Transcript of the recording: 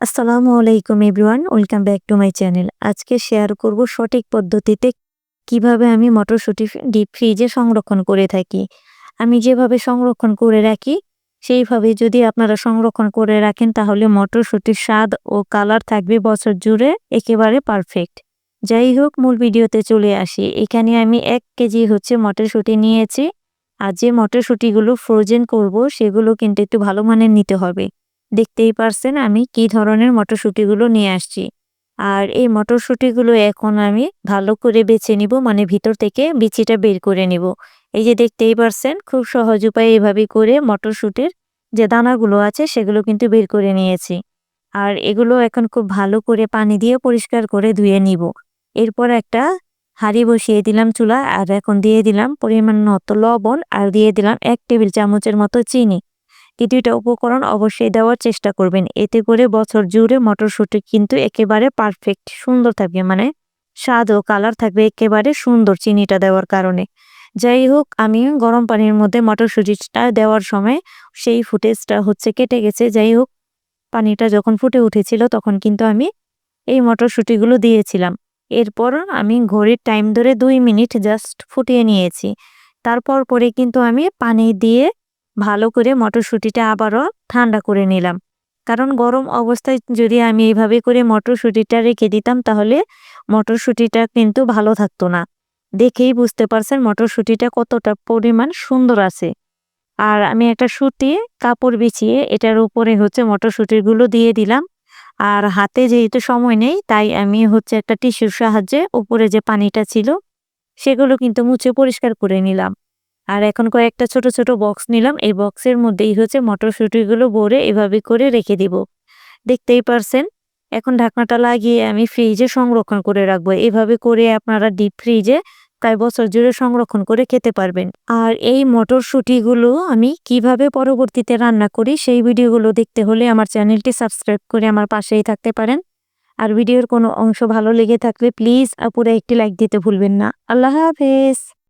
আসসালামু আলাইকুম everyone, welcome back to my channel. আজকে শেয়ার করব সঠিক পদ্ধতিতে কীভাবে আমি মটরশুঁটি ডিপ ফ্রিজে সংরক্ষণ করে থাকি। আমি যেভাবে সংরক্ষণ করে রাখি, সেইভাবে যদি আপনারা সংরক্ষণ করে রাখেন, তাহলে মটরশুঁটির স্বাদ ও কালার থাকবে বছর জুড়ে একেবারে পারফেক্ট। যাই হোক, মূল ভিডিওতে চলে আসি। এখানে আমি এক কেজি হচ্ছে মটরশুঁটি নিয়েছি। আর যে মটরশুঁটিগুলো ফ্রোজেন করব, সেগুলো কিন্তু একটু ভালো মানের নিতে হবে। দেখতেই পারছেন আমি কি ধরনের মটরশুঁটিগুলো নিয়ে আসছি। আর এই মটরশুঁটিগুলো এখন আমি ভালো করে বেছে নিব মানে ভিতর থেকে বিচিটা বের করে নিব। এই যে দেখতেই পারছেন, খুব সহজ উপায়ে এভাবে করে মটরশুঁটির যে দানাগুলো আছে সেগুলো কিন্তু বের করে নিয়েছি। আর এগুলো এখন খুব ভালো করে পানি দিয়ে পরিষ্কার করে ধুয়ে নিব। এরপর একটা হাঁড়ি বসিয়ে দিলাম চুলা আর এখন দিয়ে দিলাম পরিমাণ মতো লবণ, আর দিয়ে দিলাম এক টেবিল চামচের মতো চিনি। এই দুইটা উপকরণ অবশ্যই দেওয়ার চেষ্টা করবেন। এতে করে বছর জুড়ে মটরশুঁটি কিন্তু একেবারে পারফেক্ট সুন্দর থাকবে। মানে স্বাদ ও কালার থাকবে একেবারে সুন্দর চিনিটা দেওয়ার কারণে। যাই হোক, আমি গরম পানির মধ্যে মটরশুঁটিটা দেওয়ার সময় সেই ফুটেজটা হচ্ছে কেটে গেছে। যাই হোক, পানিটা যখন ফুটে উঠেছিল তখন কিন্তু আমি এই মটরশুঁটিগুলো দিয়েছিলাম। এরপর আমি ঘড়ির টাইম ধরে দুই মিনিট জাস্ট ফুটিয়ে নিয়েছি। তারপর পরে কিন্তু আমি পানি দিয়ে ভালো করে মটরশুঁটিটা আবারও ঠান্ডা করে নিলাম। কারণ গরম অবস্থায় যদি আমি এইভাবে করে মটরশুঁটিটা রেখে দিতাম, তাহলে মটরশুঁটিটা কিন্তু ভালো থাকতো না। দেখেই বুঝতে পারছেন মটরশুঁটিটা কতটা পরিমাণ সুন্দর আছে। আর আমি একটা সুতি কাপড় বিছিয়ে এটার উপরে হচ্ছে মটরশুঁটিগুলো দিয়ে দিলাম। আর হাতে যেহেতু সময় নেই, তাই আমি হচ্ছে একটা টিস্যুর সাহায্যে উপরে যে পানিটা ছিল, সেগুলো কিন্তু মুছে পরিষ্কার করে নিলাম। আর এখন কয়েকটা ছোট ছোট বক্স নিলাম। এই বক্সের মধ্যেই হচ্ছে মটরশুঁটিগুলো ভরে এভাবে করে রেখে দিব। দেখতেই পারছেন? এখন ঢাকনাটা লাগিয়ে আমি ফ্রিজে সংরক্ষণ করে রাখব। এভাবে করে আপনারা ডিপ ফ্রিজে প্রায় বছর জুড়ে সংরক্ষণ করে খেতে পারবেন। আর এই মটরশুঁটিগুলো আমি কীভাবে পরবর্তীতে রান্না করি সেই ভিডিওগুলো দেখতে হলে আমার চ্যানেলটি সাবস্ক্রাইব করে আমার পাশেই থাকতে পারেন। আর ভিডিওর কোনো অংশ ভালো লেগে থাকলে প্লিজ আপুরা একটি লাইক দিতে ভুলবেন না। আল্লাহ হাফেজ!